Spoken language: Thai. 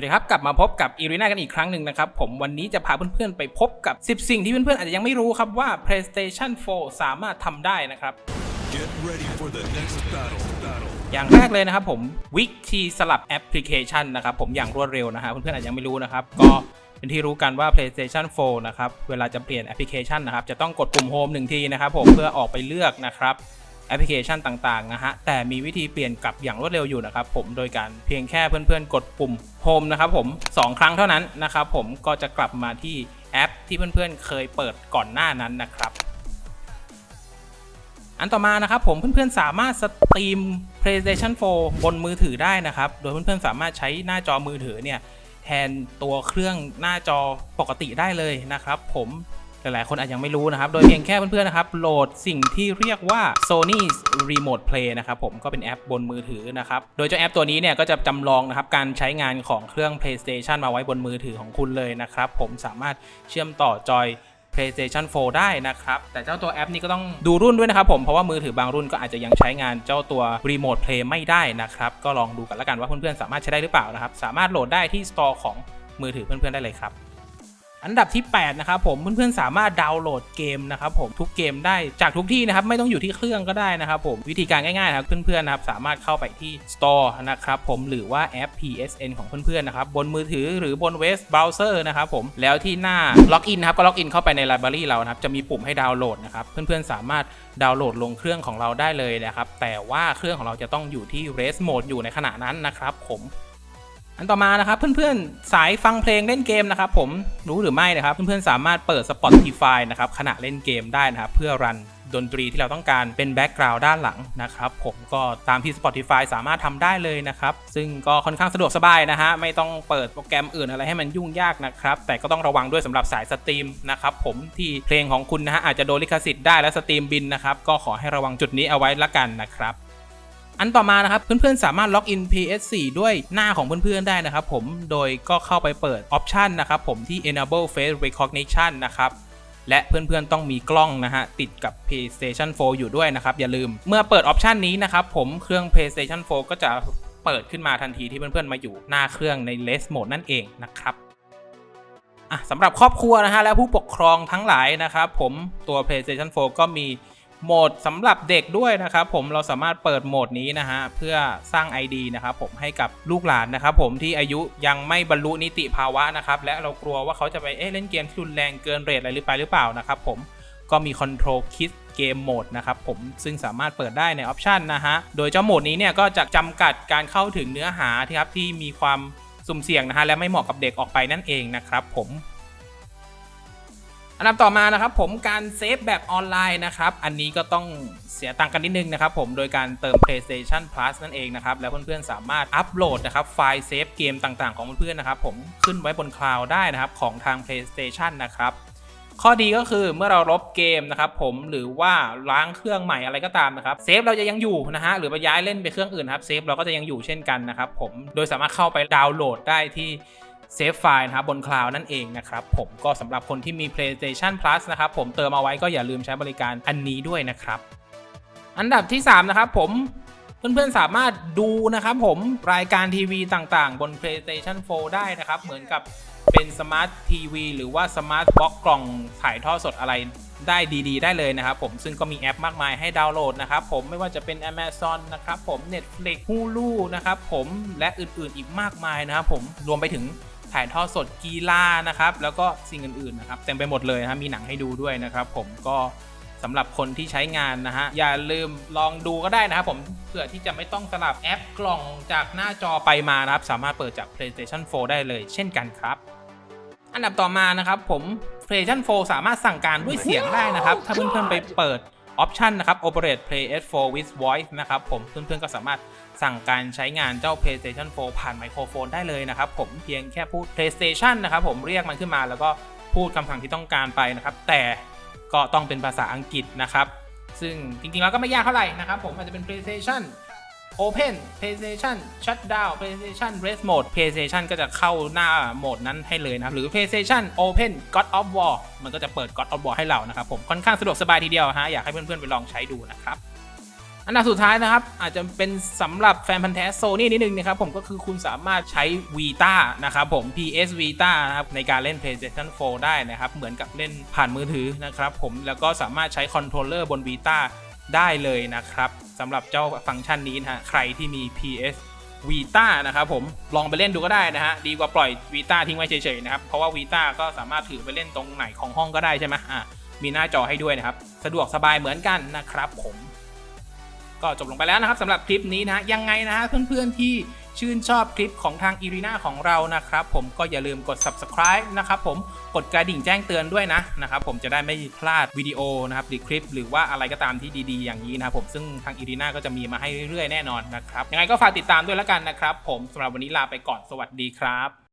วัสดีครับ กลับมาพบกับอีรีนากันอีกครั้งหนึ่งนะครับ ผมวันนี้จะพาเพื่อนๆไปพบกับ 10 สิ่งที่เพื่อนๆอาจจะยังไม่รู้ครับว่า PlayStation 4 สามารถทำได้นะครับ Get ready for the next battle. Battle. อย่างแรกเลยนะครับผมวิธีสลับแอปพลิเคชันนะครับผมอย่างรวดเร็วนะฮะเพื่อนๆอาจจะยังไม่รู้นะครับ ก็เป็นที่รู้กันว่า PlayStation 4 นะครับ เวลาจะเปลี่ยนแอปพลิเคชันนะครับ จะต้องกดปุ่ม Home หนึ่งทีนะครับผมเพื่อออกไปเลือกนะครับ แอปพลิเคชันต่างๆนะฮะแต่มีวิธีเปลี่ยนกลับอย่างรวดเร็วอยู่นะครับผมโดยการเพียงแค่เพื่อนๆ กดปุ่ม Home นะครับผมสองครั้งเท่านั้นนะครับผมก็จะกลับมาที่แอปที่เพื่อนๆ เคยเปิดก่อนหน้านั้นนะครับอันต่อมานะครับผมเพื่อนๆสามารถสตรีม PlayStation 4 บนมือถือได้นะครับ โดยเพื่อนๆสามารถใช้หน้าจอมือถือเนี่ยแทนตัวเครื่องหน้าจอปกติได้เลยนะครับ ผม หลายๆ คนอาจยังไม่รู้นะครับ โดยเพียงแค่เพื่อนๆนะครับ โหลดสิ่งที่เรียกว่า Sony Remote Play นะครับผมก็เป็นแอปบนมือถือนะครับ โดยเจ้าแอปตัวนี้เนี่ยก็จะจำลองนะครับการใช้งานของเครื่อง PlayStation มาไว้บนมือถือของคุณเลยนะครับ ผมสามารถเชื่อมต่อจอย PlayStation 4 ได้นะครับ แต่เจ้าตัวแอปนี้ก็ต้องดูรุ่นด้วยนะครับผม เพราะว่ามือถือบางรุ่นก็อาจจะยังใช้งานเจ้าตัว Remote Play ไม่ได้นะครับ ก็ลองดูกันล้วกันว่าเพื่อนๆสามารถใช้ได้หรือเปล่านะครับ สามารถโหลดได้ที่ Store ของมือถือเพื่อนๆได้เลยครับ อันดับที่ 8 นะครับผมเพื่อนๆสามารถดาวน์โหลดเกมนะครับผมทุกเกมได้จากทุกที่นะครับไม่ต้องอยู่ที่เครื่องก็ได้นะครับผมวิธีการง่ายๆนะครับเพื่อนๆนะครับสามารถเข้าไปที่ Store นะครับผมหรือว่าแอป PSN ของเพื่อนๆนะครับบนมือถือหรือบนเว็บเบราว์เซอร์นะครับผมแล้วที่หน้าล็อกอินครับก็ล็อกอินเข้าไปในไลบรารีเรานะครับจะมีปุ่มให้ดาวน์โหลดนะครับเพื่อนๆสามารถดาวน์โหลดลงเครื่องของเราได้เลยนะครับแต่ว่าเครื่องของเราจะต้องอยู่ที่ Rest Mode อยู่ในขณะนั้นนะครับผม อันต่อมานะครับเพื่อนๆ สายฟังเพลงเล่นเกมนะครับผมรู้หรือไม่นะครับ เพื่อนๆ สามารถเปิด Spotify นะครับขณะเล่นเกมได้นะครับเพื่อรันดนตรีที่เราต้องการเป็นแบ็กกราวด์ด้านหลังนะครับผมก็ตามที่ Spotify สามารถทำได้เลยนะครับ ซึ่งก็ค่อนข้างสะดวกสบายนะฮะ ไม่ต้องเปิดโปรแกรมอื่นอะไรให้มันยุ่งยากนะครับ แต่ก็ต้องระวังด้วยสำหรับสายสตรีมนะครับผมที่เพลงของคุณนะฮะอาจจะโดนลิขสิทธิ์ได้และสตรีมบินนะครับ ก็ขอให้ระวังจุดนี้เอาไว้ละกันนะครับ อันต่อมานะครับ เพื่อนๆ สามารถล็อกอิน PS4 ด้วยหน้าของเพื่อนๆ ได้นะครับผม โดยก็เข้าไปเปิดออปชันนะครับผมที่ enable face recognition นะครับและเพื่อนๆ ต้องมีกล้องนะฮะ ติดกับ PlayStation 4 อยู่ด้วยนะครับ อย่าลืมเมื่อเปิดออปชันนี้นะครับ ผมเครื่อง PlayStation 4 ก็จะเปิดขึ้นมาทันทีที่เพื่อนๆ มาอยู่หน้าเครื่องใน Rest Mode นั่นเองนะครับสำหรับครอบครัวนะฮะ และผู้ปกครองทั้งหลายนะครับ ผมตัว PlayStation 4 ก็มี โหมดสำหรับเด็กด้วยนะครับผมเราสามารถเปิดโหมดนี้นะฮะเพื่อสร้าง ID นะครับผมให้กับลูกหลานนะครับผมที่อายุยังไม่บรรลุนิติภาวะนะครับและเรากลัวว่าเขาจะไปเอ๊ะเล่นเกมที่รุนแรงเกินเรทอะไรหรือไปหรือเปล่านะครับผมก็มี Control Kids เกมโหมดนะครับผมซึ่งสามารถเปิดได้ในออปชันนะฮะโดยเจ้าโหมดนี้เนี่ยก็จะจำกัดการเข้าถึงเนื้อหาที่ครับที่มีความสุ่มเสี่ยงนะฮะและไม่เหมาะกับเด็กออกไปนั่นเองนะครับผม อันดับต่อมานะครับผมการเซฟแบบออนไลน์นะครับ อันนี้ก็ต้องเสียตังค์กันนิดนึงนะครับผมโดยการเติม PlayStation Plus นั่นเองนะครับ แล้วเพื่อนๆสามารถอัปโหลดนะครับไฟล์เซฟเกมต่างๆของเพื่อนๆนะครับผมขึ้นไว้บนคลาวด์ได้นะครับของทาง PlayStation นะครับข้อดีก็คือเมื่อเราลบเกมนะครับผมหรือว่าล้างเครื่องใหม่อะไรก็ตามนะครับเซฟเราจะยังอยู่นะฮะหรือไปย้ายเล่นไปเครื่องอื่นครับเซฟเราก็จะยังอยู่เช่นกันนะครับผมโดยสามารถเข้าไปดาวน์โหลดได้ที่ เซฟไฟล์นะครับบนคลาวด์นั่นเองนะครับผมก็สำหรับคนที่มี PlayStation Plus นะครับผมเติมเอาไว้ก็อย่าลืมใช้บริการอันนี้ด้วยนะครับ อันดับที่ 3 นะครับผมเพื่อนๆ สามารถดูนะครับผมรายการทีวีต่างๆ บน PlayStation 4 ได้นะครับ เหมือนกับเป็นสมาร์ททีวีหรือว่าสมาร์ทบ็อกกล่องถ่ายทอดสดอะไรได้ดีๆ ได้เลยนะครับผมซึ่งก็มีแอปมากมายให้ดาวน์โหลดนะครับผมไม่ว่าจะเป็น Amazon นะครับผม Netflix Hulu นะครับผมและอื่นๆอีกมากมายนะครับผมรวมไปถึง ถ่ายทอดสดกีฬานะครับแล้วก็สิ่งอื่นๆนะครับเต็มไปหมดเลยนะมีหนังให้ดูด้วยนะครับ ผมก็สำหรับคนที่ใช้งานนะฮะอย่าลืมลองดูก็ได้นะครับผมเพื่อที่จะไม่ต้องสลับแอปกล่องจากหน้าจอไปมานะครับ สามารถเปิดจาก PlayStation 4 ได้เลยเช่นกันครับ อันดับต่อมานะครับผม PlayStation 4 สามารถสั่งการด้วยเสียงได้นะครับ ถ้าเพื่อนๆไปเปิด ออปชันนะครับ Operate PS4 with Voice นะครับผมเพื่อนๆก็สามารถสั่งการใช้งานเจ้า PlayStation 4 ผ่านไมโครโฟนได้เลยนะครับผมเพียงแค่พูด PlayStation นะครับผมเรียกมันขึ้นมาแล้วก็พูดคำสั่งที่ต้องการไปนะครับ แต่ก็ต้องเป็นภาษาอังกฤษนะครับ ซึ่งจริงๆแล้วก็ไม่ยากเท่าไหร่นะครับผมอาจจะเป็น PlayStation Open PlayStation Shutdown PlayStation Rest Mode PlayStation ก็จะเข้าหน้าโหมดนั้นให้เลยนะครับ หรือ PlayStation Open God of War มันก็จะเปิด God of War ให้เรานะครับผมค่อนข้างสะดวกสบายทีเดียวฮะอยากให้เพื่อนๆไปลองใช้ดูนะครับอันดับสุดท้ายนะครับ อาจจะเป็นสำหรับแฟนพันธ์แท้โซนี่นิดนึงนะครับผมก็คือคุณสามารถใช้ Vita นะครับผม PS Vita นะครับในการเล่น PlayStation 4 ได้นะครับ เหมือนกับเล่นผ่านมือถือนะครับผมแล้วก็สามารถใช้คอนโทรลเลอร์บน Vita ได้เลยนะครับสำหรับเจ้าฟังก์ชันนี้นะฮะใครที่มี PS Vita นะครับผมลองไปเล่นดูก็ได้นะฮะดีกว่าปล่อย Vita ทิ้งไว้เฉยๆนะครับเพราะว่า Vita ก็สามารถถือไปเล่นตรงไหนของห้องก็ได้ใช่ไหมอะมีหน้าจอให้ด้วยนะครับ สะดวกสบายเหมือนกันนะครับผม ก็จบลงไปแล้วนะครับสำหรับคลิปนี้นะฮะยังไงนะฮะเพื่อนๆที่ ชื่นชอบคลิปของทางอีรีนาของเรานะครับผมก็อย่าลืมกด subscribe นะครับผมกดกระดิ่งแจ้งเตือนด้วยนะนะครับผมจะได้ไม่พลาดวิดีโอนะครับหรือคลิป หรือว่าอะไรก็ตามที่ดีๆ อย่างนี้นะครับผมซึ่งทางอีรีนาก็จะมีมาให้เรื่อยๆแน่นอนนะครับยังไงก็ฝากติดตามด้วยแล้วกันนะครับผมสำหรับวันนี้ลาไปก่อนสวัสดีครับ